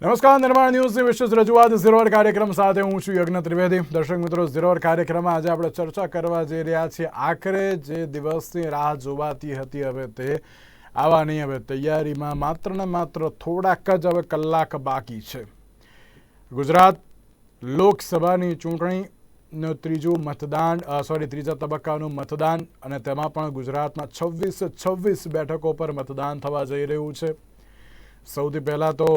નમસ્કાર, નિર્માણ ન્યૂઝની વિશેષ રજૂઆત. ઝીરોર કાર્યક્રમ સાથે હું છું યજ્ઞ ત્રિવેદી. દર્શક મિત્રો, ઝીરોર કાર્યક્રમમાં આજે આપણે ચર્ચા કરવા જઈ રહ્યા છીએ. આખરે જે દિવસની રાહ જોવાતી હતી હવે તે આવવાની. હવે તૈયારીમાં માત્ર ને માત્ર થોડાક જ હવે કલાક બાકી છે. ગુજરાત લોકસભાની ચૂંટણીનું ત્રીજું મતદાન સોરી ત્રીજા તબક્કાનું મતદાન અને તેમાં પણ ગુજરાતમાં છવ્વીસ છવ્વીસ બેઠકો પર મતદાન થવા જઈ રહ્યું છે. સૌથી પહેલાં તો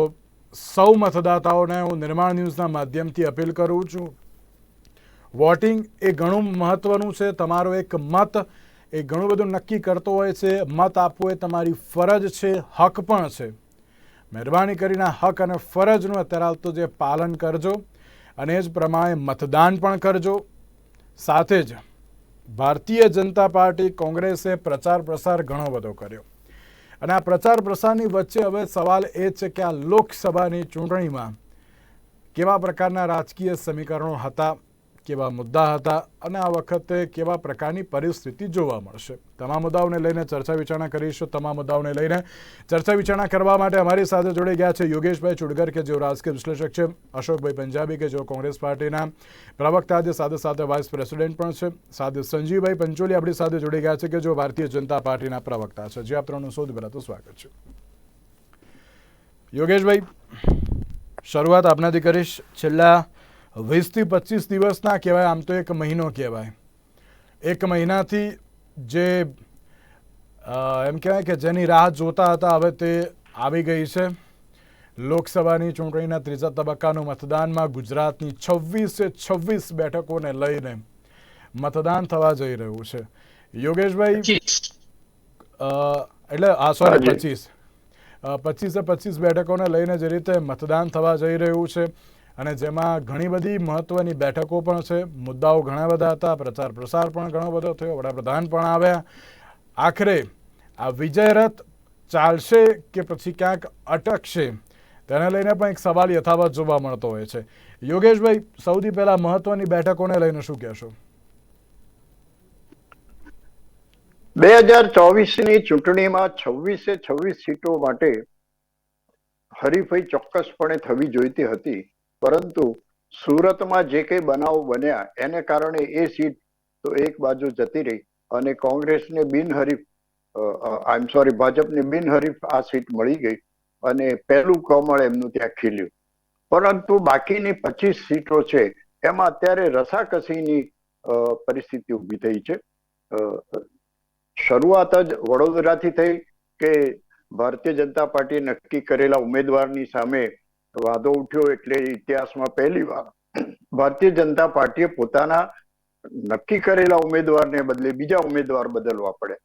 સૌ મતદાતાઓને હું નિર્માણ ન્યૂઝના માધ્યમથી અપીલ કરું છું. વોટિંગ એ ઘણું મહત્ત્વનું છે. તમારો એક મત એ ઘણું બધું નક્કી કરતો હોય છે. મત આપવો એ તમારી ફરજ છે, હક પણ છે. મહેરબાની કરીને હક અને ફરજનું અત્યારે આવતું જે પાલન કરજો અને એ જ પ્રમાણે મતદાન પણ કરજો. સાથે જ ભારતીય જનતા પાર્ટી કોંગ્રેસે પ્રચાર પ્રસાર ઘણો બધો કર્યો. અને આ પ્રચાર પ્રસારની વચ્ચે હવે સવાલ એ છે કે આ લોકસભાની ચૂંટણીમાં કેવા પ્રકારના રાજકીય સમીકરણો હતા? કેવા મુદ્દા હતા અને આ વખતે કેવા પ્રકારની પરિસ્થિતિ જોવા મળશે. તમામ મુદ્દાઓને લઈને ચર્ચા વિચારણા કરીશું. તમામ મુદ્દાઓને લઈને ચર્ચા વિચારણા કરવા માટે અમારી સાથે જોડાઈ ગયા છે યોગેશભાઈ ચુડગર, કે જેઓ રાજકીય વિશ્લેષક છે, અશોકભાઈ પંજાબી, કે જેઓ કોંગ્રેસ પાર્ટીના પ્રવક્તા છે, સાથે સાથે વાઇસ પ્રેસિડેન્ટ પણ છે, સાથે સંજીવભાઈ પંચોલી આપણી સાથે જોડાઈ ગયા છે, કે જેઓ ભારતીય જનતા પાર્ટીના પ્રવક્તા છે. જે, આપ ત્રણનું સૌથી પહેલાં સ્વાગત છે. યોગેશભાઈ, શરૂઆત આપનાથી કરીશ. છેલ્લા વીસથી પચીસ દિવસના કહેવાય આમ તો એક મહિનો કહેવાય. એક મહિનાથી જે એમ કહેવાય કે જેની રાહ જોતા હતા હવે તે આવી ગઈ છે. લોકસભાની ચૂંટણીના ત્રીજા તબક્કાનું મતદાનમાં ગુજરાતની છવ્વીસે છવ્વીસ બેઠકોને લઈને મતદાન થવા જઈ રહ્યું છે. યોગેશભાઈ એટલે આ સોરી પચીસ. પચીસે પચીસ બેઠકોને લઈને જે રીતે મતદાન થવા જઈ રહ્યું છે અને જેમાં ઘણી બધી મહત્વની બેઠકો પણ છે. મુદ્દાઓ ઘણા બધા હતા, પ્રચાર પ્રસાર પણ ઘણો બધો થયો, વડાપ્રધાન પણ આવ્યા. આખરે આ વિજય રથ ચાલશે કે પછી ક્યાંક અટકશે, તેને લઈને પણ એક સવાલ યથાવત જોવા મળતો હોય છે. યોગેશભાઈ, સૌથી પહેલા મહત્વની બેઠકોને લઈને શું કહેશો? બે હજાર ચોવીસની ચૂંટણીમાં છવ્વીસે છવ્વીસ સીટો માટે હરીફાઈ ચોક્કસપણે થવી જોઈતી હતી. પરંતુ સુરતમાં જે કંઈ બનાવ બન્યા, એને કારણે એ સીટ તો એક બાજુ જતી રહી અને કોંગ્રેસને બિનહરીફ આઈ એમ સોરી ભાજપને બિનહરીફ આ સીટ મળી ગઈ અને પહેલું કમળ એમનું ત્યાં ખીલ્યું. પરંતુ બાકીની પચીસ સીટો છે, એમાં અત્યારે રસાકસીની પરિસ્થિતિ ઊભી થઈ છે. શરૂઆત જ વડોદરાથી થઈ કે ભારતીય જનતા પાર્ટી નક્કી કરેલા ઉમેદવારની સામે વાદો ઉઠ્યો એટલે ઇતિહાસમાં પહેલી વાર ભારતીય જનતા પાર્ટીએ પોતાના નક્કી કરેલા ઉમેદવારને બદલે બીજા ઉમેદવાર બદલવા પડે.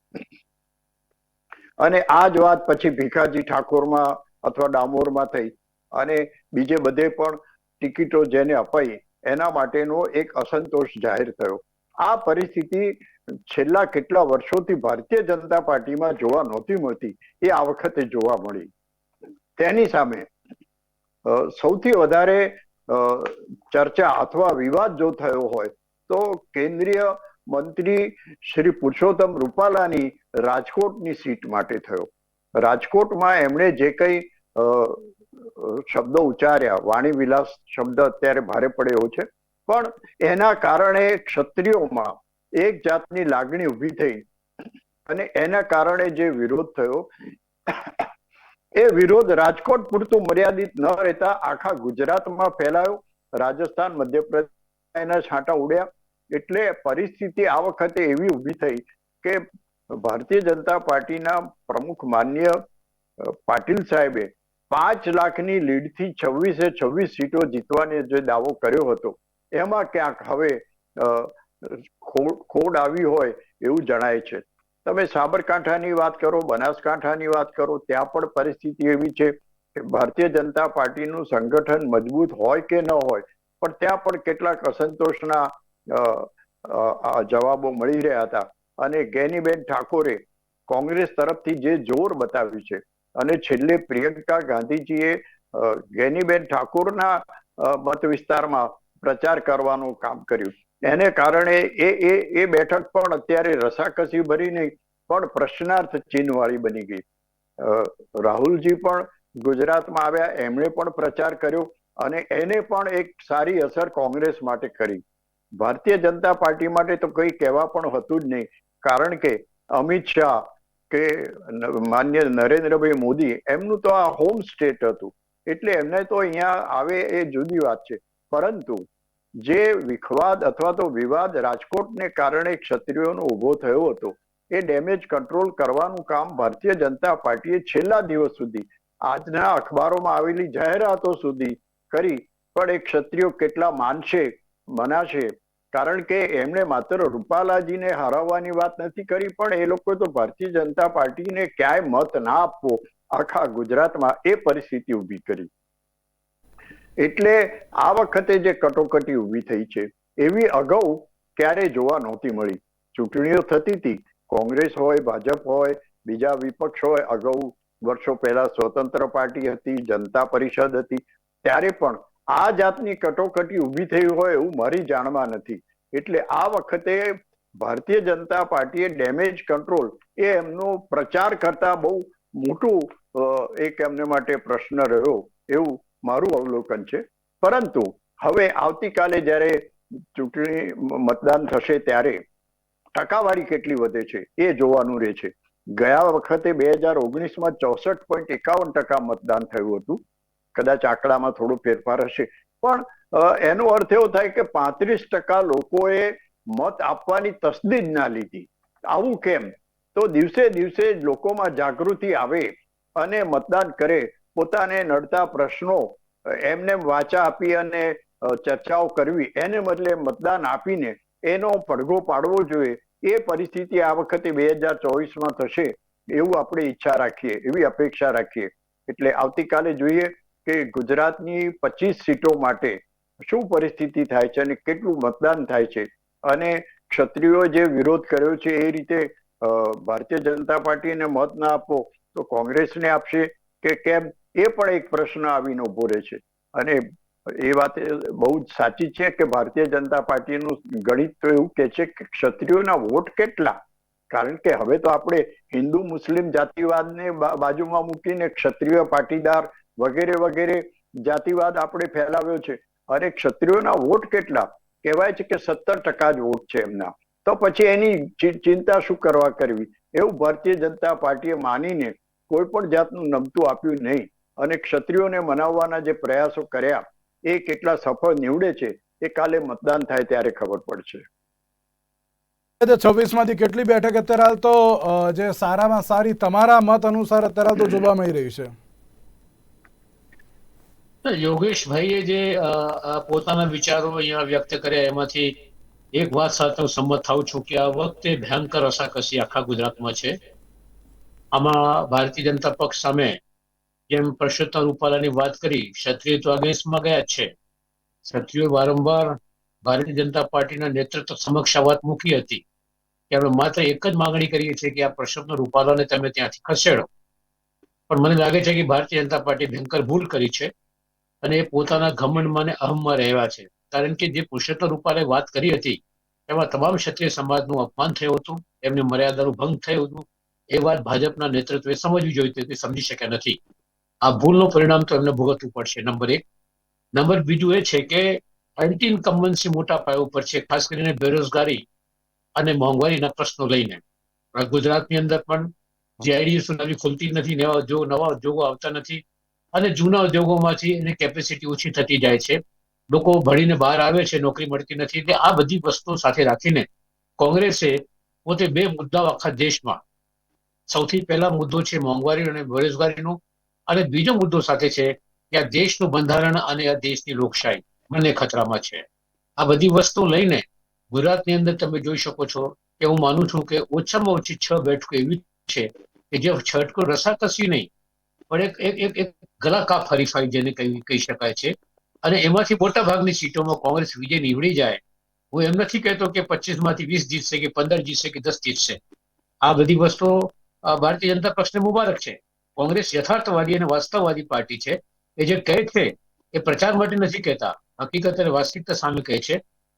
અને આ જ વાત પછી ભીખાજી ઠાકોરમાં અથવા ડામોરમાં થઈ અને બીજે બધે પણ ટિકિટો જેને અપાઈ એના માટેનો એક અસંતોષ જાહેર થયો. આ પરિસ્થિતિ છેલ્લા કેટલા વર્ષોથી ભારતીય જનતા પાર્ટીમાં જોવા નહોતી મળતી એ આ વખતે જોવા મળી. તેની સામે સૌથી વધારે ચર્ચા અથવા વિવાદ જો થયો હોય, તો કેન્દ્રીય મંત્રી શ્રી પુરુષોત્તમ રૂપાલાની રાજકોટની સીટ માટે થયો. રાજકોટમાં એમણે જે કંઈ શબ્દો ઉચ્ચાર્યા વાણી વિલાસ શબ્દ અત્યારે ભારે પડે એવો છે, પણ એના કારણે ક્ષત્રિયોમાં એક જાતની લાગણી ઊભી થઈ અને એના કારણે જે વિરોધ થયો એ વિરોધ રાજકોટ પૂરતું મર્યાદિત ન રહેતા આખા ગુજરાતમાં ફેલાયો. રાજસ્થાન મધ્યપ્રદેશ એના છાંટા ઉડ્યા. એટલે પરિસ્થિતિ આ વખતે એવી ઊભી થઈ કે ભારતીય જનતા પાર્ટીના પ્રમુખ માન્ય પાટીલ સાહેબે પાંચ લાખની લીડથી છવ્વીસે છવ્વીસ સીટો જીતવાની જે દાવો કર્યો હતો, એમાં ક્યાંક હવે ખોડ આવી હોય એવું જણાય છે. તમે સાબરકાંઠાની વાત કરો, બનાસકાંઠાની વાત કરો, ત્યાં પણ પરિસ્થિતિ એવી છે કે ભારતીય જનતા પાર્ટીનું સંગઠન મજબૂત હોય કે ન હોય, પણ ત્યાં પણ કેટલાક અસંતોષના જવાબો મળી રહ્યા હતા. અને ગેનીબેન ઠાકોરે કોંગ્રેસ તરફથી જે જોર બતાવ્યું છે, અને છેલ્લે પ્રિયંકા ગાંધીજીએ ગેનીબેન ઠાકોરના મત વિસ્તારમાં પ્રચાર કરવાનું કામ કર્યું. એને કારણે એ એ એ બેઠક પણ અત્યારે રસાકસી ભરી નહીં પણ પ્રશ્નાર્થ ચિહ્ન વાળી બની ગઈ. રાહુલજી પણ ગુજરાતમાં આવ્યા, એમણે પણ પ્રચાર કર્યો અને એને પણ એક સારી અસર કોંગ્રેસ માટે કરી. ભારતીય જનતા પાર્ટી માટે તો કંઈ કહેવા પણ હતું જ નહીં, કારણ કે અમિત શાહ કે માન્ય નરેન્દ્રભાઈ મોદી, એમનું તો આ હોમ સ્ટેટ હતું. એટલે એમને તો અહીંયા આવે એ જુદી વાત છે. પરંતુ જે વિખવાદ અથવા તો વિવાદ રાજકોટને કારણે ક્ષત્રિયોનો ઊભો થયો હતો, એ ડેમેજ કંટ્રોલ કરવાનું કામ ભારતીય જનતા પાર્ટીએ છેલ્લા દિવસ સુધી, આજના અખબારોમાં આવેલી જાહેરાતો સુધી કરી, પણ એ ક્ષત્રિયો કેટલા માનશે, મનાશે? કારણ કે એમણે માત્ર રૂપાલાજીને હરાવવાની વાત નથી કરી, પણ એ લોકો તો ભારતીય જનતા પાર્ટીને ક્યાંય મત ના આપવો, આખા ગુજરાતમાં એ પરિસ્થિતિ ઊભી કરી. એટલે આ વખતે જે કટોકટી ઊભી થઈ છે, એવી અગાઉ ક્યારે જોવા નહોતી મળી. ચૂંટણીઓ થતી હતી, કોંગ્રેસ હોય, ભાજપ હોય, બીજા વિપક્ષ હોય, અગાઉ વર્ષો પહેલા સ્વતંત્ર પાર્ટી હતી, જનતા પરિષદ હતી, ત્યારે પણ આ જાતની કટોકટી ઊભી થઈ હોય એવું મારી જાણમાં નથી. એટલે આ વખતે ભારતીય જનતા પાર્ટીએ ડેમેજ કંટ્રોલ એ એમનો પ્રચાર કરતા બહુ મોટું એક એમને માટે પ્રશ્ન રહ્યો એવું મારું અવલોકન છે. પરંતુ હવે આવતીકાલે જ્યારે ચૂંટણી મતદાન થશે ત્યારે ટકાવારી કેટલી વધે છે એ જોવાનું રહે છે. ગયા વખતે બે હજાર ઓગણીસમાં ચોસઠ પોઈન્ટ એકાવન ટકા મતદાન થયું હતું. કદાચ આંકડામાં થોડો ફેરફાર હશે. પણ એનો અર્થ એવો થાય કે પાંત્રીસ ટકા લોકોએ મત આપવાની તસદીદ ના લીધી. આવું કેમ? તો દિવસે દિવસે લોકોમાં જાગૃતિ આવે અને મતદાન કરે પોતાને નડતા પ્રશ્નો એમને વાચા આપી અને ચર્ચાઓ કરવી, એને બદલે મતદાન આપીને એનો પડઘો પાડવો જોઈએ, એ પરિસ્થિતિ આ વખતે બે હજાર ચોવીસમાં થશે એવું આપણે ઈચ્છા રાખીએ, એવી અપેક્ષા રાખીએ. એટલે આવતીકાલે જોઈએ કે ગુજરાતની પચીસ સીટો માટે શું પરિસ્થિતિ થાય છે અને કેટલું મતદાન થાય છે. અને ક્ષત્રિયોએ જે વિરોધ કર્યો છે એ રીતે ભારતીય જનતા પાર્ટીને મત ના આપો તો કોંગ્રેસને આપશે કે કેમ? એ પણ એક પ્રશ્ન આવીને ઊભો રહે છે. અને એ વાત બહુ જ સાચી છે કે ભારતીય જનતા પાર્ટીનું ગણિત તો એવું કે છે કે ક્ષત્રિયોના વોટ કેટલા? કારણ કે હવે તો આપણે હિન્દુ, મુસ્લિમ જાતિવાદને બાજુમાં મૂકીને ક્ષત્રિય પાટીદાર વગેરે વગેરે જાતિવાદ આપણે ફેલાવ્યો છે. અને ક્ષત્રિયોના વોટ કેટલા? કહેવાય છે કે સત્તર ટકા જ વોટ છે એમના. તો પછી એની ચિંતા શું કરવા કરવી? એવું ભારતીય જનતા પાર્ટીએ માનીને કોઈ પણ જાતનું નમતું આપ્યું નહીં. અને ક્ષત્રિયોને મનાવવાના જે પ્રયાસો કર્યા એ કેટલા સફળ નીવડે છે એ કાલે મતદાન થાય ત્યારે ખબર પડશે. છવ્વીસમાંથી કેટલી બેઠક અત્યારે હાલ તો જે સારામાં સારી તમારા મત અનુસાર અત્યારે હાલ તો જોવા મળી રહી છે. યોગેશભાઈએ જે પોતાના વિચારો અહીંયા વ્યક્ત કર્યા એમાંથી એક વાત સાથે હું સંમત થાઉં છું કે આ વખતે ભયંકર રસાકસી આખા ગુજરાતમાં છે. આમાં ભારતીય જનતા પક્ષ સામે જેમ પરસોત્તમ રૂપાલાની વાત કરી? ક્ષત્રિય તો અગેન્સ્ટમાં ગયા છે. ક્ષત્રિયો વારંવાર ભારતીય જનતા પાર્ટીના નેતૃત્વ સમક્ષ આ વાત મૂકી હતી. કે આપણે માત્ર એક જ માંગણી કરીએ છીએ કે આ પરસોત્તમ રૂપાલાને તમે ત્યાંથી ખસેડો. પણ મને લાગે છે કે ભારતીય જનતા પાર્ટી ભયંકર ભૂલ કરી છે અને એ પોતાના ઘમંડમાં અને અહમમાં રહેવા છે. કારણ કે જે પુરુષોત્તમ રૂપાલે વાત કરી હતી, એમાં તમામ ક્ષત્રિય સમાજનું અપમાન થયું હતું, એમની મર્યાદાનું ભંગ થયું હતું. એ વાત ભાજપના નેતૃત્વે સમજવી જોઈતી હતી, સમજી શક્યા નથી. આ ભૂલનું પરિણામ તો એમને ભોગવવું પડશે, નંબર એક. નંબર બીજું એ છે કે એન્ટી ઇન્કમ્બન્સી મોટા પાયા ઉપર છે, ખાસ કરીને બેરોજગારી અને મોંઘવારીના પ્રશ્નો લઈને. ગુજરાતની અંદર પણ જે આઈડીએસ નવી ખુલતી નથી, નવા ઉદ્યોગો નવા ઉદ્યોગો આવતા નથી અને જૂના ઉદ્યોગોમાંથી એની કેપેસિટી ઓછી થતી જાય છે. લોકો ભણીને બહાર આવે છે, નોકરી મળતી નથી, એટલે આ બધી વસ્તુઓ સાથે રાખીને કોંગ્રેસે પોતે બે મુદ્દાઓ આખા દેશમાં. સૌથી પહેલા મુદ્દો છે મોંઘવારી અને બેરોજગારીનો. અને બીજો મુદ્દો સાથે છે કે આ દેશનું બંધારણ અને આ દેશની લોકશાહી બંને ખતરામાં છે. આ બધી વસ્તુ લઈને ગુજરાતની અંદર તમે જોઈ શકો છો કે હું માનું છું કે ઓછામાં ઓછી છ બેઠકો એવી છે કે જે છટકો રસાકસી નહીં, પણ એક એક એક ગલાકાપ હરીફાઈ જેને કહી કહી શકાય છે. અને એમાંથી મોટા ભાગની સીટોમાં કોંગ્રેસ વિજય નીવડી જાય. હું એમ નથી કહેતો કે પચીસમાંથી વીસ જીતશે કે પંદર જીતશે કે દસ જીતશે. આ બધી વસ્તુઓ ભારતીય જનતા પક્ષને મુબારક છે. કોંગ્રેસ યથાર્થવાદી અને વાસ્તવવાદી પાર્ટી છે. એ જે કહે છે, એ પ્રચાર માટે નથી કહેતા. હકીકત અને વાસ્તવિકતા સામે કહે છે.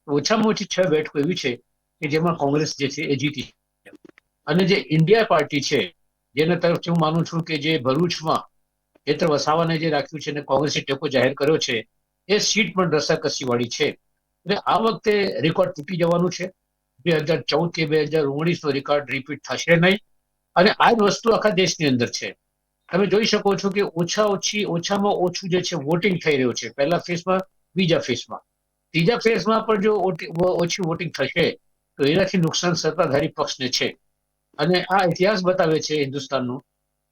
ઓછામાં ઓછી છ બેઠકો એવી છે કે જેમાં કોંગ્રેસ જે છે એ જીતી અને જે ઇન્ડિયા પાર્ટી છે, જેના તરફથી હું માનું છું કે જે ભરૂચમાં ખેતર વસાવાને જે રાખ્યું છે અને કોંગ્રેસે ટેકો જાહેર કર્યો છે, એ સીટ પણ રસાકસીવાળી છે. એટલે આ વખતે રેકોર્ડ તૂટી જવાનું છે. બે હજાર ચૌદ કે બે હજાર ઓગણીસ નો રેકોર્ડ રિપીટ થશે નહીં. અને આ જ વસ્તુ આખા દેશની અંદર છે. તમે જોઈ શકો છો કે ઓછા ઓછી ઓછામાં ઓછું જે છે વોટિંગ થઈ રહ્યું છે. પહેલા ફેઝમાં બીજા ફેઝમાં ત્રીજા ફેઝમાં પણ જો ઓછી વોટિંગ થશે, તો એનાથી નુકસાન સત્તાધારી પક્ષને છે. અને આ ઇતિહાસ બતાવે છે હિન્દુસ્તાનનો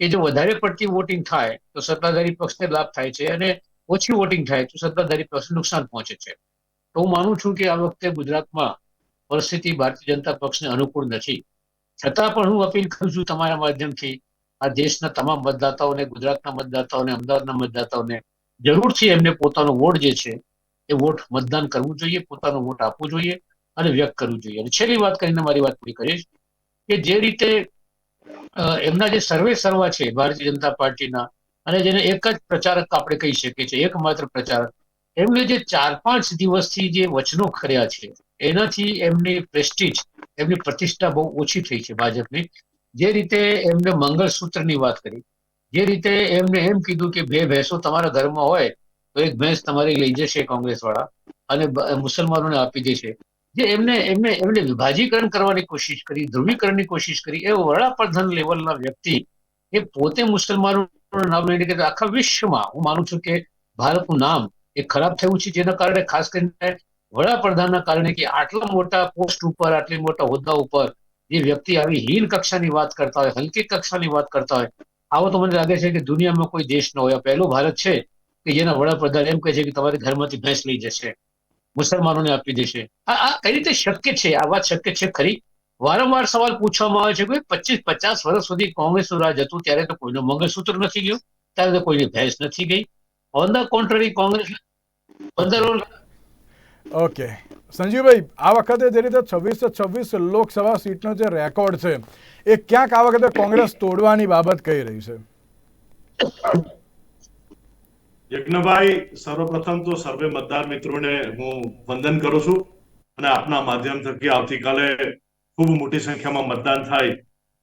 કે જો વધારે પડતી વોટિંગ થાય, તો સત્તાધારી પક્ષને લાભ થાય છે અને ઓછી વોટિંગ થાય, તો સત્તાધારી પક્ષને નુકસાન પહોંચે છે. તો હું માનું છું કે આ વખતે ગુજરાતમાં પરિસ્થિતિ ભારતીય જનતા પક્ષને અનુકૂળ નથી. છતાં પણ હું અપીલ કરું છું તમારા માધ્યમથી આ દેશના તમામ મતદાતાઓને, ગુજરાતના મતદાતાઓને, અમદાવાદના મતદાતાઓને જરૂરથી એમને પોતાનો વોટ જે છે, એ વોટ મતદાન કરવું જોઈએ, પોતાનો વોટ આપવો જોઈએ અને વ્યક્ત કરવું જોઈએ. અને છેલ્લી વાત કરીને મારી વાત પૂરી કરીશ કે જે રીતે એમના જે સર્વે સર્વા છે, ભારતીય જનતા પાર્ટીના, અને જેને એક જ પ્રચારક આપણે કહી શકીએ છીએ, એકમાત્ર પ્રચારક, એમને જે ચાર પાંચ દિવસથી જે વચનો ખર્યા છે, એનાથી એમની પ્રેસ્ટીજ, એમની પ્રતિષ્ઠા બહુ ઓછી થઈ છે ભાજપની. જે રીતે એમને મંગળસૂત્રની વાત કરી, જે રીતે એમને એમ કીધું કે બે ભેંસો તમારા ઘરમાં હોય, તો એક ભેંસ તમારી લઈ જશે કોંગ્રેસ વાળા અને મુસલમાનોને આપી દેશે. જે એમને એમને એમને વિભાજીકરણ કરવાની કોશિશ કરી, ધ્રુવીકરણની કોશિશ કરી, એ વડાપ્રધાન લેવલના વ્યક્તિ, એ પોતે મુસલમાનોનું નામ લઈને કે આખા વિશ્વમાં, હું માનું છું કે ભારતનું નામ એ ખરાબ થયું છે, જેના કારણે ખાસ કરીને વડાપ્રધાનના કારણે કે આટલા મોટા પોસ્ટ ઉપર, આટલી મોટા હોદ્દા ઉપર જે વ્યક્તિ આવી હીન કક્ષાની વાત કરતા હોય, હલકી કક્ષાની વાત કરતા હોય. આવો તો મને લાગે છે કે દુનિયામાં કોઈ દેશ ન હોય. પહેલું ભારત છે કે જેના વડાપ્રધાન એમ કહે છે કે તમારે ઘરમાંથી ભેંસ લઈ જશે. મુસલમાનોને આપી દેશે. આ કઈ રીતે શક્ય છે? આ વાત શક્ય છે ખરી? વારંવાર સવાલ પૂછવામાં આવે છે કે પચીસ, પચાસ વર્ષ સુધી કોંગ્રેસનું રાજ હતું, ત્યારે તો કોઈનું મંગળસૂત્ર નથી ગયું. ત્યારે તો કોઈની ભેંસ નથી ગઈ. ઓન ધ કોન્ટ્રરી કોંગ્રેસ પંદર ઓકે સંજીવભાઈ, આ વખતે જે રીતે છવ્વીસ છવ્વીસ લોકસભા સીટનો જે રેકોર્ડ છે, એ ક્યાંક આ વખતે કોંગ્રેસ તોડવાની બાબત કહી રહી છે? યજ્ઞભાઈ, સર્વપ્રથમ તો સર્વે મતદાર મિત્રોને હું વંદન કરું છું અને આપના માધ્યમ થકી આવતીકાલે ખૂબ મોટી સંખ્યામાં મતદાન થાય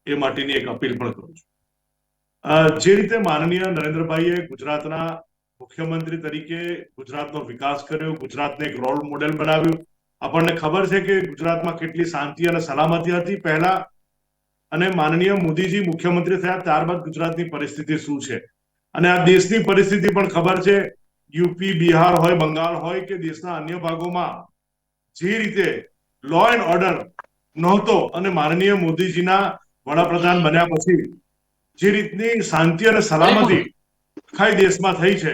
એ માટેની એક અપીલ પણ કરું છું. જે રીતે માનનીય નરેન્દ્રભાઈએ ગુજરાતના મુખ્યમંત્રી તરીકે ગુજરાતનો વિકાસ કર્યો, ગુજરાતને એક રોલ મોડેલ બનાવ્યું આપણને ખબર છે કે ગુજરાતમાં કેટલી શાંતિ અને સલામતી હતી. પહેલા અને માનનીય મોદીજી મુખ્યમંત્રી થયા, ત્યારબાદ ગુજરાતની પરિસ્થિતિ શું છે? અને આ દેશની પરિસ્થિતિ પણ ખબર છે. યુપી, બિહાર હોય, બંગાળ હોય કે દેશના અન્ય ભાગોમાં જે રીતે લો એન્ડ ઓર્ડર નહોતો અને માનનીય મોદીજીના વડાપ્રધાન બન્યા પછી જે રીતની શાંતિ અને સલામતી આખા દેશમાં થઈ છે,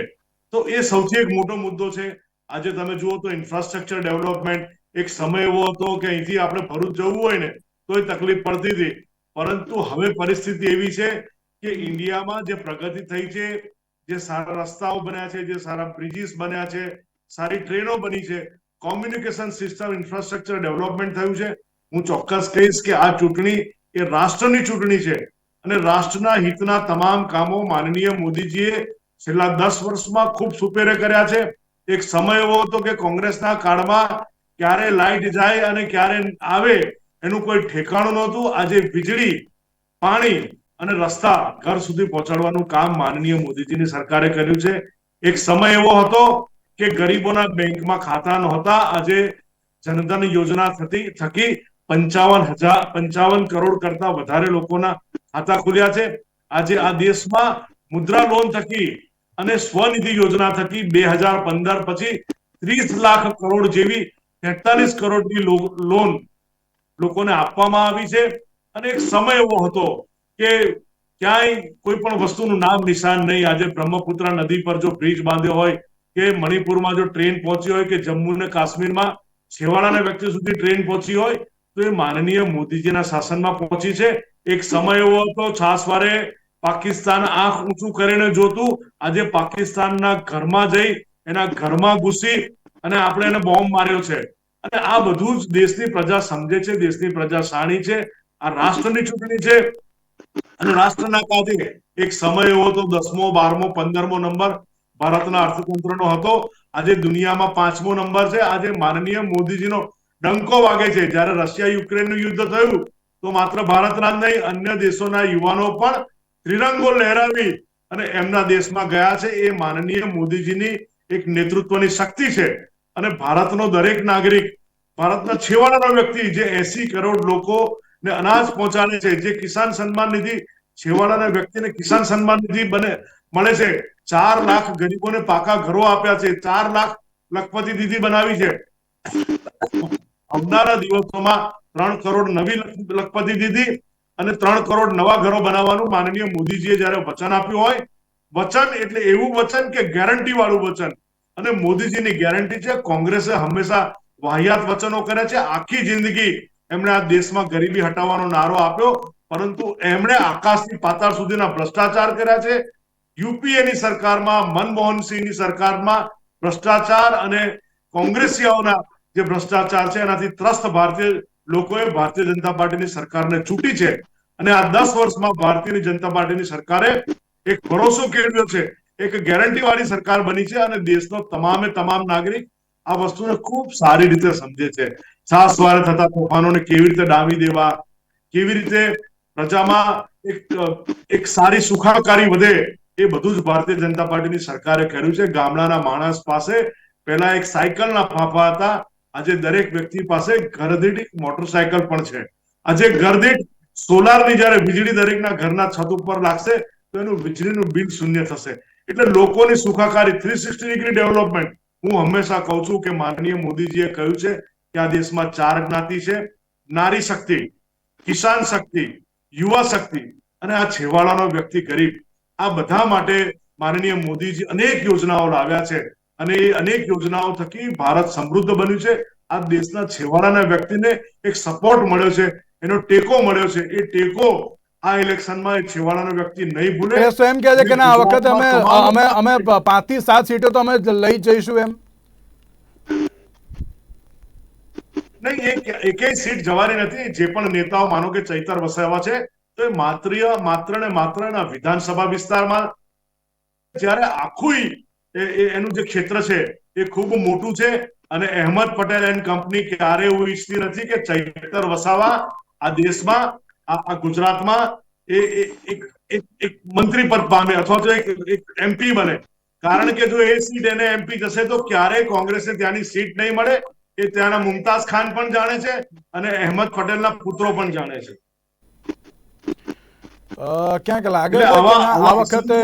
તો એ સૌથી એક મોટો મુદ્દો છે. આજે તમે જુઓ તો ઇન્ફ્રાસ્ટ્રક્ચર ડેવલપમેન્ટ એક સમય એવો હતો કે અહીંથી આપણે ભરૂચ જવું હોય ને તો એ તકલીફ પડતી હતી. પરંતુ હવે પરિસ્થિતિ એવી છે કે ઇન્ડિયામાં જે પ્રગતિ થઈ છે, જે સારા રસ્તાઓ બન્યા છે, જે સારા બ્રિજીસ બન્યા છે, સારી ટ્રેનો બની છે કોમ્યુનિકેશન સિસ્ટમ ઇન્ફ્રાસ્ટ્રક્ચર ડેવલપમેન્ટ થયું છે. હું ચોક્કસ કહીશ કે આ ચૂંટણી એ રાષ્ટ્રની ચૂંટણી છે અને રાષ્ટ્રના હિતના તમામ કામો માનનીય મોદીજીએ છેલ્લા દસ વર્ષમાં ખૂબ સુપેરે કર્યા છે. એક સમય એવો હતો કે કોંગ્રેસના કાળમાં ક્યારે લાઈટ જાય અને ક્યારે આવે એનું કોઈ ઠેકાણું નહોતું. આજે વીજળી, પાણી અને રસ્તા ઘર સુધી પહોંચાડવાનું કામ માનનીય મોદીજીની સરકારે કર્યું છે. એક સમય એવો હતો કે ગરીબોના બેંકમાં ખાતા નહોતા. આજે જનધન યોજના થતી, થકી પંચાવન હજાર, પંચાવન કરોડ કરતા વધારે લોકોના ખાતા ખુલ્યા છે. આજે આ દેશમાં મુદ્રા લોન થકી અને સ્વનિધિ યોજના થકી બે હજાર પંદર પછી ત્રીસ લાખ કરોડ જેવી તેતાલીસ કરોડની લોન લોકોને આપવામાં આવી છે. અને એક સમય એવો હતો કે ક્યાંય કોઈ પણ વસ્તુનું નામ નિશાન નહીં. આજે બ્રહ્મપુત્ર નદી પર જો બ્રિજ બાંધ્યો હોય કે મણિપુરમાં જો ટ્રેન પહોંચી હોય કે જમ્મુ અને કાશ્મીરમાં છેવાડાના વ્યક્તિ સુધી ટ્રેન પહોંચી હોય, તો એ માનનીય મોદીજીના શાસનમાં પહોંચી છે. એક સમય એવો હતો છાસવારે પાકિસ્તાન આંખ ઊંચું કરીને જોતું, આજે પાકિસ્તાનના ઘરમાં જઈ, એના ઘરમાં ઘૂસી અને આપણે એને બોમ્બ માર્યો છે. અને આ બધું જ દેશની પ્રજા સમજે છે, દેશની પ્રજા સાણી છે, આ રાષ્ટ્રની ચૂંટણી છે. અને રાષ્ટ્રના કાજે એક સમય એવો હતો, દસમો, બારમો, પંદરમો નંબર, ભારતના અર્થતંત્રનો હતો. આજે દુનિયામાં પાંચમો નંબર છે. આજે માનનીય મોદીજીનો ડંકો વાગે છે. જ્યારે રશિયા યુક્રેનનું યુદ્ધ થયું, તો માત્ર ભારતના જ નહીં, અન્ય દેશોના યુવાનો પણ ત્રિરંગો લહેરાવી અને એમના દેશમાં ગયા છે. એ માનનીય મોદીજીની એક નેતૃત્વની શક્તિ છે. અને ભારતનો દરેક નાગરિક, ભારતના છેવાડાનો વ્યક્તિ જે એસી કરોડ લોકોને અનાજ પહોંચાડે છે, જે કિસાન સન્માન નિધિ, છેવાડાના વ્યક્તિને કિસાન સન્માન નિધિ બને, મળે છે. ચાર લાખ ગરીબોને પાકા ઘરો આપ્યા છે. ચાર લાખ લખપતિ દીદી બનાવી છે. આવનારા દિવસોમાં ત્રણ કરોડ નવી લખ- લખપતિ દીદી અને ત્રણ કરોડ નવા ઘરો બનાવવાનું માનનીય મોદીજીએ જયારે વચન આપ્યું હોય, વચન એટલે એવું વચન કે ગેરંટી વાળું વચન. અને મોદીજીની ગેરંટી છે, કોંગ્રેસે હંમેશા વાહિયાત વચનો કરે છે. આખી જિંદગી એમણે આ દેશમાં ગરીબી હટાવવાનો નારો આપ્યો, પરંતુ એમણે આકાશથી પાતાળ સુધીના ભ્રષ્ટાચાર કર્યા છે. યુપીએની સરકારમાં, મનમોહનસિંહની સરકારમાં ભ્રષ્ટાચાર અને કોંગ્રેસીઓના જે ભ્રષ્ટાચાર છે, એનાથી ત્રસ્ત ભારતીય લોકોએ ભારતીય જનતા પાર્ટીની સરકારને છૂટી છે અને આ દસ વર્ષમાં ભારતીય જનતા પાર્ટીની સરકારે એક ભરોસો કેળવ્યો છે, એક ગેરંટી વાળી સરકાર બની છે અને દેશનો તમામે તમામ નાગરિક આ વસ્તુને ખૂબ સારી રીતે સમજે છે. છાસવારે થતા તોફાનોને કેવી રીતે ડામી દેવા, કેવી રીતે પ્રજામાં એક એક સારી સુખાકારી વધે એ બધું જ ભારતીય જનતા પાર્ટીની સરકારે કર્યું છે. ગામડાના માણસ પાસે પહેલા એક સાયકલના ફાંફા હતા આજે દરેક વ્યક્તિ પાસે ઘરદીઠ મોટરસાયકલ પણ છે. આજે ઘરદીઠ સોલારની જ્યારે વીજળી દરેકના ઘરના છત ઉપર લાગશે, તો એનું વીજળીનું બિલ શૂન્ય થશે. એટલે લોકોની સુખાકારી થ્રી સિક્સટી ડિગ્રી ડેવલપમેન્ટ હું હંમેશા કહું છું કે માનનીય મોદીજીએ કહ્યું છે કે આ દેશમાં ચાર જ્ઞાતિ છે, નારી શક્તિ, કિસાન શક્તિ, યુવા શક્તિ અને આ છેવાડાનો વ્યક્તિ ગરીબ. આ બધા માટે માનનીય મોદીજી અનેક યોજનાઓ લાવ્યા છે. અને એ અનેક યોજનાઓ થકી ભારત સમૃદ્ધ બન્યું છે. આ દેશના છેવાડાના વ્યક્તિને એક સપોર્ટ મળ્યો છે એનો ટેકો મળ્યો છે. એ ટેકો આ ઇલેક્શનમાં છેવાડાનો વ્યક્તિ નહીં ભૂલે. એ તો એમ કહે છે કે ના આ વખતે અમે અમે અમે પાંચથી સાત સીટો તો અમે લઈ જઈશું એમ. નહીં એક એકેય સીટ જવાની નથી. જે પણ નેતાઓ માનો કે ચૈતર વસાવા છે તો એ માત્ર માત્ર ને માત્ર વિધાનસભા વિસ્તારમાં જ્યારે આખું એનું જે ક્ષેત્ર છે, એ ખૂબ મોટું છે અને અહેમદ પટેલ એન્ડ કંપની ક્યારે એવું ઈચ્છતી નથી કે ચૈતર વસાવા આ દેશમાં, આ ગુજરાતમાં એ એક એક મંત્રી પદ પામે અથવા તો એક એમપી બને. કારણ કે જો એ સીટ એને એમપી જશે તો ક્યારેય કોંગ્રેસને ત્યાંની સીટ નહીં મળે. એ ત્યાંના મુમતાઝ ખાન પણ જાણે છે અને અહેમદ પટેલના પુત્રો પણ જાણે છે. ક્યાંક લાગે છે આ વખતે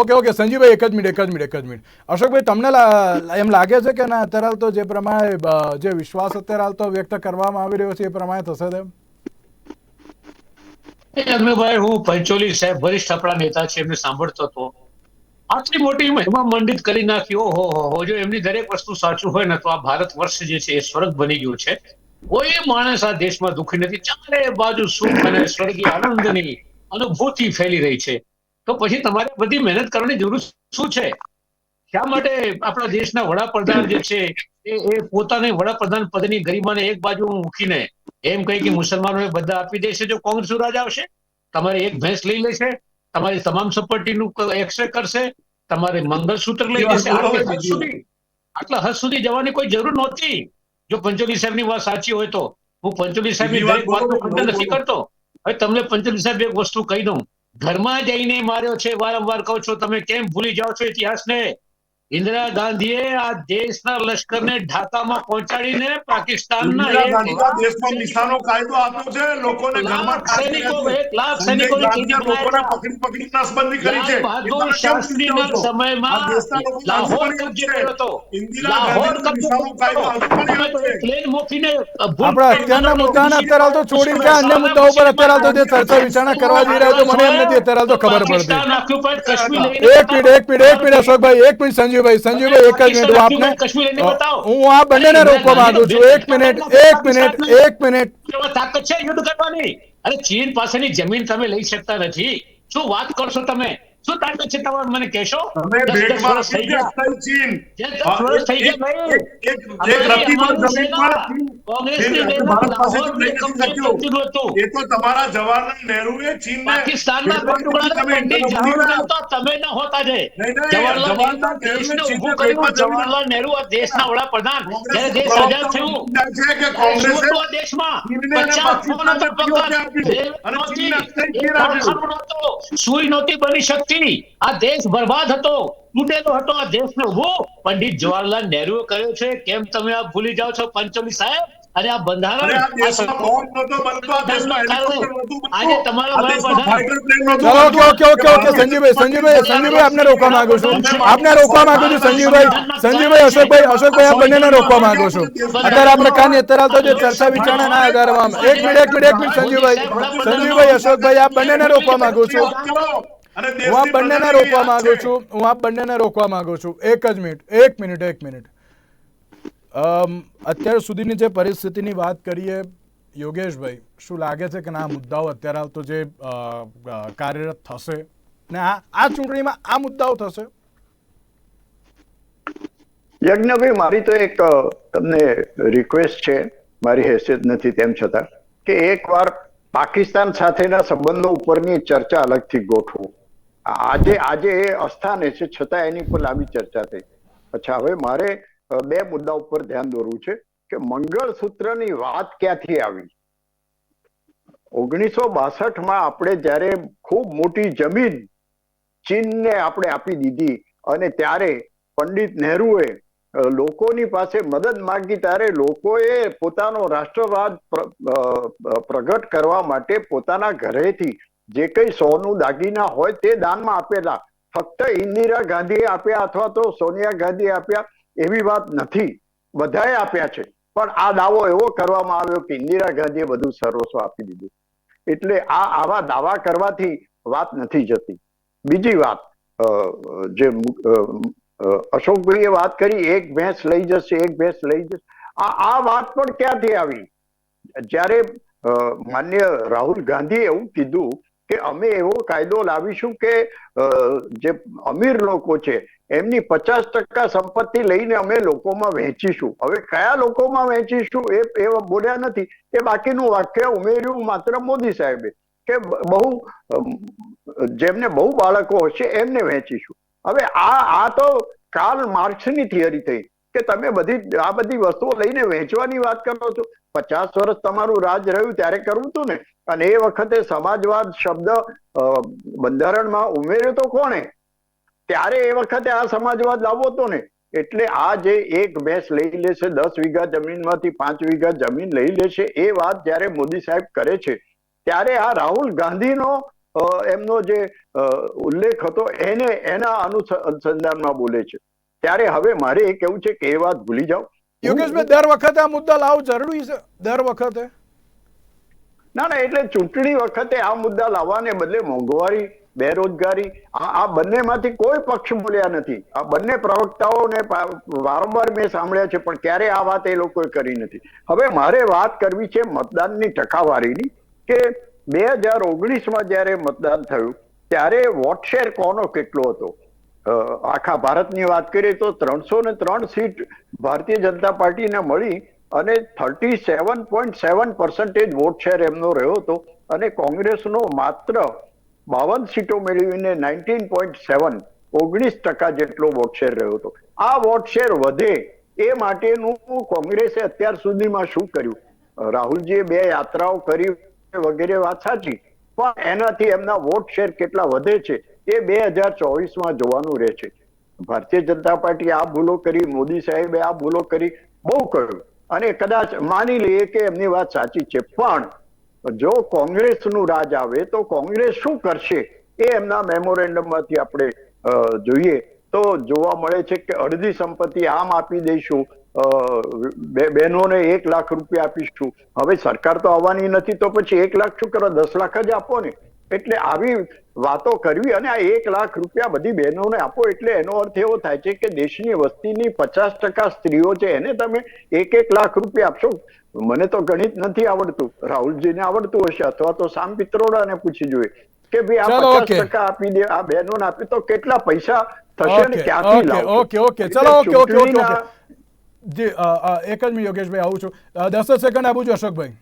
ઓકે ઓકે સંજીવભાઈ એક જ મિનિટ એક જ મિનિટ એક જ મિનિટ. અશોકભાઈ તમને એમ લાગે છે કે ના અત્યારે હાલ તો જે પ્રમાણે જે વિશ્વાસ અત્યારે હાલ તો વ્યક્ત કરવામાં આવી રહ્યો છે એ પ્રમાણે થશે તેમ? એ અગ્નિભાઈ હું પંચોલી સાહેબ વરિષ્ઠ આપણા નેતા છે એમને સાંભળતો હતો. આટલી મોટી મહિમા મંડિત કરી નાખી ઓહો હો હો જો એમની દરેક વસ્તુ સાચું હોય ને તો આ ભારત વર્ષ જે છે એ સ્વર્ગ બની ગયું છે. કોઈ માણસ આ દેશમાં દુઃખી નથી. ચારે બાજુ સુખ અને સ્વર્ગીય આનંદની અનુભૂતિ ફેલી રહી છે. તો પછી તમારે બધી મહેનત કરવાની જરૂર શું છે? શા માટે આપણા દેશના વડાપ્રધાન જે છે એ પોતાની વડાપ્રધાન પદની ગરિમાને એક બાજુ મૂકીને એમ કહી કે મુસલમાનોને બધા આપી દેશે જો કોંગ્રેસ રાજ આવશે? તમારે એક ભેંસ લઈ લેશે તમારી તમામ સપાટીનું એક્સરે કરશે તમારે મંગળસૂત્ર લઈ જશે આટલી હદ સુધી જવાની કોઈ જરૂર નહોતી. જો પંચોલી સાહેબની વાત સાચી હોય તો. હું પંચોલી સાહેબની વાત દરેક વાતનો ખંડન નથી કરતો. હવે તમને પંચોલી સાહેબ એક વસ્તુ કહી દઉં. ઘરમાં જઈને માર્યો છે, વારંવાર કહો છો, તમે કેમ ભૂલી જાઓ છો ઇતિહાસને? ઇન્દિરા ગાંધીએ આ દેશના લશ્કરને ઢાકામાં પહોંચાડીને પાકિસ્તાનના નિશાનો કાયદો આપ્યો છે. લોકોને ઘરમાં લાખ સૈનિકો એક લાખ લોકોને પકડી પકડી નાસબંધી કરી છે. એ બહાદુર શાસ્ત્રીના સમયમાં લાહોર કબજે કર્યો હતો. લાહોર કબજો કાયદો. પ્લેન મૂકીને આપણા અત્યારના મુદ્દાને અત્યારે તો છોડી કે અન્ય મુદ્દા ઉપર અત્યારે તો જે ચર્ચા વિચારણા કરવા જઈ રહ્યો તો મને એમ નથી. અત્યારે તો ખબર પડતી. એક મિનિટ એક મિનિટ એક મિનિટ અશોકભાઈ એક મિનિટ સંજીવભાઈ સંજીવભાઈ એક જ મિનિટ આપને. હું આ બંનેને રોકવા માંગુ છું. એક મિનિટ એક મિનિટ એક મિનિટ. તાકાત છે યુદ્ધ કરવાની. અરે ચીન પાસેની જમીન તમે લઈ શકતા નથી. શું વાત કરશો તમે? શું તાકાત છે તમારે? મને કહેશો? દસ ભેટમાં થઈ ગયા. છે ચીન. થઈ ગયા ભાઈ. એક- એક- રતિબંધ અમારી જમીન પર ચીન કોંગ્રેસની ભારત પાસે હતું. એ તો તમારા જવાહરલાલ નહેરુએ ચીનને પાકિસ્તાનના તમે પંડિત જવાહરલાલ તો તમે ન હોતા નહીં, જવાહરલાલ દેશને કોઈ કર્યું જવાહરલાલ નહેરુ આ દેશના વડાપ્રધાન. જ્યારે દેશ આઝાદ થયું. છે કે કોંગ્રેસે દેશમાં? ચીનને અને પચાસ ફોન હતા. અને ચીન. સુઈ નહોતી બની શકતી. આ દેશ બરબાદ હતો તૂટેલો હતો આ દેશને ઊભો પંડિત જવાહરલાલ નહેરુએ કર્યો છે કેમ તમે આ ભૂલી જાઓ છો પંચોલી સાહેબ? અને આ બંધારણ આ આ આ આજે તમારા આ okay okay okay okay Sanjeevbhai Sanjeevbhai Sanjeevbhai આપને રોકવા માંગુ છું. આપને રોકવા માંગુ છું સંજીવભાઈ સંજીવભાઈ અશોકભાઈ અશોકભાઈ આ બંનેને રોકવા માંગુ છું. અત્યારે આપણે કાની અત્યારે તો જે ચર્ચા વિચારણા ના આધારમાં એક મિનિટ એક મિનિટ એક મિનિટ સંજીવભાઈ સંજીવભાઈ અશોકભાઈ આ બંનેને રોકવા માંગુ છું. હું આ બંનેને રોકવા માંગુ છું. હું આ બંનેને રોકવા માંગુ છું. એક જ મિનિટ એક મિનિટ એક મિનિટ. અત્યાર સુધીની જે પરિસ્થિતિની વાત કરીએ યોગેશભાઈ શું લાગે છે કે ના મુદ્દાઓ અત્યારે હાલ તો જે કાર્યરત થશે? ને આ આ ચૂંટણીમાં આ મુદ્દાઓ થશે? યજ્ઞભાઈ મારી તો એક તમને રિક્વેસ્ટ છે. મારી હેસિયત નથી તેમ છતાં કે એકવાર પાકિસ્તાન સાથેના સંબંધો ઉપરની ચર્ચા અલગથી ગોઠવો. આજે આજે એ અસ્થાને છે છતાં એની પર લાંબી ચર્ચા થઈ. અચ્છા, હવે મારે બે મુદ્દા ઉપર ધ્યાન દોરવું છે કે મંગળસૂત્રની વાત ક્યાંથી આવી? ઓગણીસો બાસઠમાં આપણે જ્યારે ખૂબ મોટી જમીન ચીનને આપણે આપી દીધી અને ત્યારે પંડિત નહેરુએ લોકોની પાસે મદદ માંગી ત્યારે લોકોએ પોતાનો રાષ્ટ્રવાદ પ્રગટ કરવા માટે પોતાના ઘરેથી જે કઈ સોનું દાગીના હોય તે દાનમાં આપેલા. ફક્ત ઇન્દિરા ગાંધીએ આપ્યા અથવા તો સોનિયા ગાંધીએ આપ્યા એવી વાત નથી. બધાએ આપ્યા છે. પણ આ દાવો એવો કરવામાં આવ્યો કે ઇન્દિરા ગાંધીએ બધું સર્વસ્વ આપી દીધું. એટલે આ આવા દાવા કરવાથી વાત નથી જતી. બીજી વાત જે અશોકભાઈએ વાત કરી, એક ભેંસ લઈ જશે, એક ભેંસ લઈ જશે. આ આ વાત પણ ક્યાંથી આવી? જ્યારે માન્ય રાહુલ ગાંધીએ એવું કીધું કે અમે એવો કાયદો લાવીશું કે જે અમીર લોકો છે, એમની પચાસ ટકા સંપત્તિ લઈને અમે લોકોમાં વહેંચીશું. હવે કયા લોકોમાં વહેંચીશું એ એ બોલ્યા નથી. એ બાકીનું વાક્ય ઉમેર્યું માત્ર મોદી સાહેબે કે બહુ જેમને બહુ બાળકો હશે એમને વહેંચીશું. હવે આ આ તો કાર્લ માર્ક્સની થિયરી થઈ. કે તમે બધી, આ બધી વસ્તુઓ લઈને વહેંચવાની વાત કરો છો. પચાસ વર્ષ તમારું રાજ રહ્યું ત્યારે કરવું હતું ને. અને એ વખતે સમાજવાદ શબ્દ બંધારણમાં ઉમેર્યો તો કોણે? ત્યારે એ વખતે આ સમાજવાદ લાવવો હતો ને. એટલે આ જે એક બેસ લઈ લેશે, દસ વીઘા જમીનમાંથી પાંચ વીઘા જમીન લઈ લેશે, એ વાત જ્યારે મોદી સાહેબ કરે છે, ત્યારે આ રાહુલ ગાંધીનો એમનો જે ઉલ્લેખ હતો, એને એના અનુસ- અનુસંધાનમાં બોલે છે. ત્યારે હવે મારે એ કેવું છે કે એ વાત ભૂલી જાઓ. યોગેશભાઈ દર વખતે આ મુદ્દા લાવવો જરૂરી છે? દર વખતે? ના ના એટલે ચૂંટણી વખતે આ મુદ્દા લાવવાને બદલે મોંઘવારી બેરોજગારી આ આ બંનેમાંથી કોઈ પક્ષ બોલ્યા નથી. આ બંને પ્રવક્તાઓને વારંવાર મેં સાંભળ્યા છે પણ ક્યારે આ વાત એ લોકોએ કરી નથી. હવે મારે વાત કરવી છે મતદાનની ટકાવારીની કે બે હજાર ઓગણીસમાં જ્યારે મતદાન થયું ત્યારે વોટ શેર કોનો કેટલો હતો? આખા ભારતની વાત કરીએ તો ત્રણસો ને ત્રણ સીટ ભારતીય જનતા પાર્ટીને મળી અને thirty seven point seven percentage vote share એમનો રહ્યો હતો અને કોંગ્રેસનો માત્ર બાવન સીટો મેળવીને નાઇન્ટીન પોઈન્ટ સેવન, ઓગણીસ ટકા જેટલો વોટ શેર રહ્યો હતો. આ વોટ શેર વધે એ માટેનું કોંગ્રેસે અત્યાર સુધીમાં શું કર્યું? રાહુલજીએ બે યાત્રાઓ કરી વગેરે વાત સાચી, પણ એનાથી એમના વોટ શેર કેટલા વધે છે? એ બે હજાર ચોવીસમાં જોવાનું રહે છે. ભારતીય જનતા પાર્ટી આ ભૂલો કરી, મોદી સાહેબે આ ભૂલો કરી, બહુ કર્યું. અને કદાચ માની લઈએ કે એમની વાત સાચી છે, પણ જો કોંગ્રેસનું રાજ આવે તો કોંગ્રેસ શું કરશે એ એમના મેમોરેન્ડમમાંથી આપણે જોઈએ. તો જોવા મળે છે કે અડધી સંપત્તિ આમ આપી દઈશું બહેનોને એક લાખ રૂપિયા આપીશું. હવે સરકાર તો આવવાની નથી તો પછી એક લાખ શું કરો? દસ લાખ જ આપો ને. એટલે આવી વાતો કરવી અને આ એક લાખ રૂપિયા બધી બહેનોને આપો એટલે એનો અર્થ એવો થાય છે કે દેશની વસ્તીની પચાસ ટકા સ્ત્રીઓ છે એને તમે એક એક લાખ રૂપિયા આપશો. મને તો ગણિત નથી આવડતું. રાહુલજીને આવડતું હશે અથવા તો સામ પિત્રોડાને પૂછી જોઈએ કે ભાઈ આ પચાસ ટકા આપી દે આ બહેનોને આપી તો કેટલા પૈસા થશે ને ક્યાંથી ઓકે લાવશો? Okay okay. ચલો ઓકે ઓકે ઓકે જી એક જ મિનિટ યોગેશભાઈ આવું છું. દસ સેકન્ડ આપું છું અશોકભાઈ.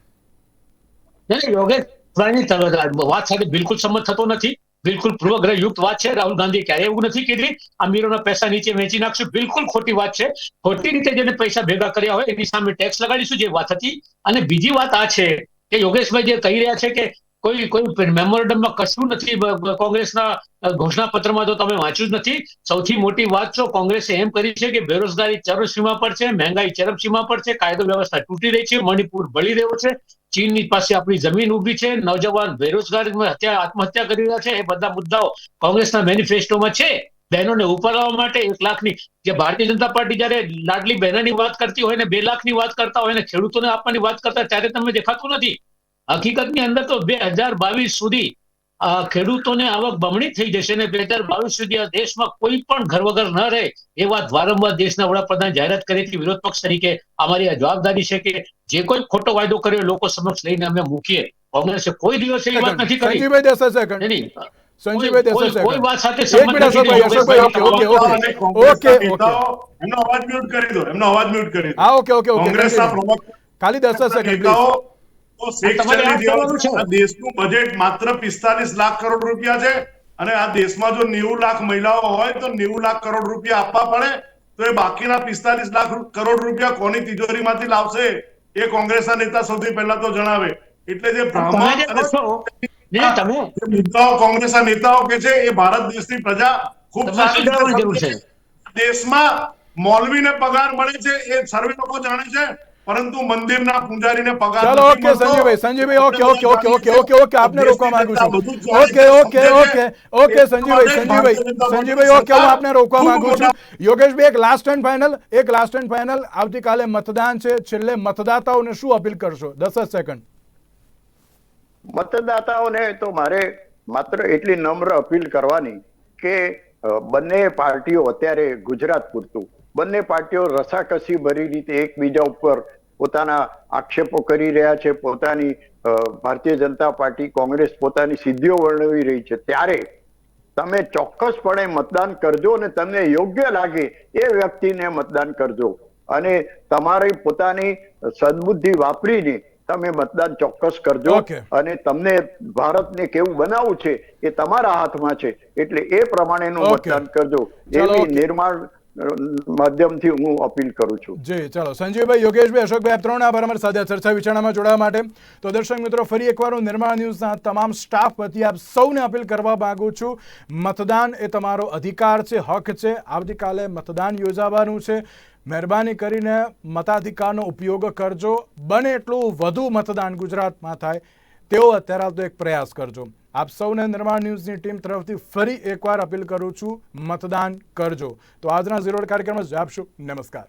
ત- વાત સાથે બિલકુલ સંમત થતો નથી. બિલકુલ પૂર્વગ્રહયુક્ત વાત છે. રાહુલ ગાંધી ક્યારે એવું નથી કીધી. અમીરોના પૈસા નીચે વેચી નાખશું. બિલકુલ ખોટી વાત છે. ખોટી રીતે જેને પૈસા ભેગા કર્યા હોય, એની સામે ટેક્સ લગાડીશું, જે વાત હતી. અને બીજી વાત આ છે કે યોગેશભાઈ જે કહી રહ્યા છે કે કોઈ કોઈ મેમોરેન્ડમમાં કશું નથી. કોંગ્રેસના ઘોષણાપત્રમાં તો તમે વાંચ્યું જ નથી. સૌથી મોટી વાત તો કોંગ્રેસે એમ કરી છે કે બેરોજગારી ચરમસીમા પર છે, મહેંગાઈ ચરમસીમા પર છે, કાયદો વ્યવસ્થા તૂટી રહી છે, મણિપુર બળી રહ્યો છે. ચીનની પાસે આપણી જમીન ઊભી છે, નવજવાન બેરોજગારીમાં હત્યા, આત્મહત્યા કરી રહ્યા છે, એ બધા મુદ્દાઓ કોંગ્રેસના મેનિફેસ્ટોમાં છે. બહેનોને ઉપર લાવવા માટે એક લાખની, જે ભારતીય જનતા પાર્ટી જયારે લાડલી બહેનોની વાત કરતી હોય ને બે લાખની વાત કરતા હોય ને ખેડૂતોને આપવાની વાત કરતા ત્યારે તમને દેખાતું નથી. હકીકતની અંદર તો બે હજાર બાવીસ સુધી ખેડૂતોને આવક બમણી થઈ જશે અને બે હજાર બાવીસ સુધી આ દેશમાં કોઈ પણ ઘર વગર ન રહે એ વાત વારંવાર દેશના વડાપ્રધાન જાહેરાત કરી હતી વિરોધ પક્ષ તરીકે. અમારી આ જવાબદારી છે કે જે કોઈ ખોટો વાયદો કર્યો લોકો સમક્ષ લઈને અમે મૂકીએ. કોંગ્રેસે કોઈ દિવસ એ વાત નથી કરી. સંજીવભાઈ નહીં. સંજીવભાઈ કોઈ- વાત સાથે એક સંમત મિનિટ નથી. Ashokbhai, Ashokbhai, okay, okay, okay. અને કોંગ્રેસના ઓકે, ઓકે. નેતાઓ- એમનો અવાજ મ્યુટ કરી દો એમનો અવાજ મ્યુટ કરી દો. હા ઓકે ઓકે ઓકે. કોંગ્રેસના પ્રમુખ ખાલી સેકન્ડ દેશનું બજેટ માત્ર પિસ્તાલીસ લાખ કરોડ રૂપિયા છે અને આ દેશમાં જો નેવું લાખ મહિલાઓ હોય તો નેવું લાખ કરોડ રૂપિયા આપવા પડે. તો એ બાકીના પિસ્તાલીસ લાખ કરોડ રૂપિયા કોની તિજોરીમાંથી લાવશે એ કોંગ્રેસના નેતા સૌથી પહેલા તો જણાવે. એટલે જે જે મુદ્દાઓ કોંગ્રેસના નેતાઓ કે છે એ ભારત દેશની પ્રજા ખૂબ સારી દેશમાં મોલવીને પગાર મળે છે એ સર્વે લોકો જાણે છે. પરંતુ મંદિરના પૂજારીને પગાર ચાલો okay Sanjaybhai Sanjeevbhai okay okay okay okay okay okay આપને રોકવા માંગુ છું. Okay okay okay okay Sanjaybhai Sanjaybhai Sanjeevbhai okay હું આપને રોકવા માંગુ છું. યોગેશભાઈ એક લાસ્ટ એન્ડ ફાઇનલ એક લાસ્ટ એન્ડ ફાઇનલ આવતીકાલે મતદાન છે. છેલ્લે મતદાતાઓને શું અપીલ કરશો? દસ જ સેકન્ડ મતદાતાઓને તો મારે માત્ર એટલી નમ્ર અપીલ કરવાની કે બંને પાર્ટીઓ અત્યારે ગુજરાત પૂરતું બંને પાર્ટીઓ રસાકસી ભરી રીતે એકબીજા ઉપર પોતાના આક્ષેપો કરી રહ્યા છે પોતાની ભારતીય જનતા પાર્ટી કોંગ્રેસ પોતાની સિદ્ધિઓ વર્ણવી રહી છે. ત્યારે તમે ચોક્કસપણે મતદાન કરજો અને તમને યોગ્ય લાગે એ વ્યક્તિને મતદાન કરજો. અને તમારી પોતાની સદબુદ્ધિ વાપરીને તમે મતદાન ચોક્કસ કરજો અને તમને ભારતને કેવું બનાવવું છે એ તમારા હાથમાં છે. એટલે એ પ્રમાણેનું મતદાન કરજો. એની નિર્માણ માધ્યમથી હું અપીલ કરું છું. જી, ચાલો. સંજીવભાઈ યોગેશભાઈ, અશોકભાઈ, આપ ત્રણ આભાર. અમારી સાથે ચર્ચા વિચારણામાં જોડાવા માટે. તો દર્શક મિત્રો, ફરી એકવાર હું નિર્માણ ન્યૂઝના તમામ સ્ટાફ વતી આપ સૌને અપીલ કરવા માંગુ છું. મતદાન એ તમારો અધિકાર છે, હક છે. આવતીકાલે મતદાન યોજાવાનું છે. મહેરબાની કરીને મતાધિકારનો ઉપયોગ કરજો. બને એટલું વધુ મતદાન ગુજરાતમાં થાય, તેવો અત્યારે તો એક પ્રયાસ કરજો. આપ સૌને નિર્માણ ન્યૂઝની ટીમ તરફથી ફરી એકવાર અપીલ કરું છું, મતદાન કરજો. તો આજના ઝીરો કાર્યક્રમમાં જ આપશું નમસ્કાર.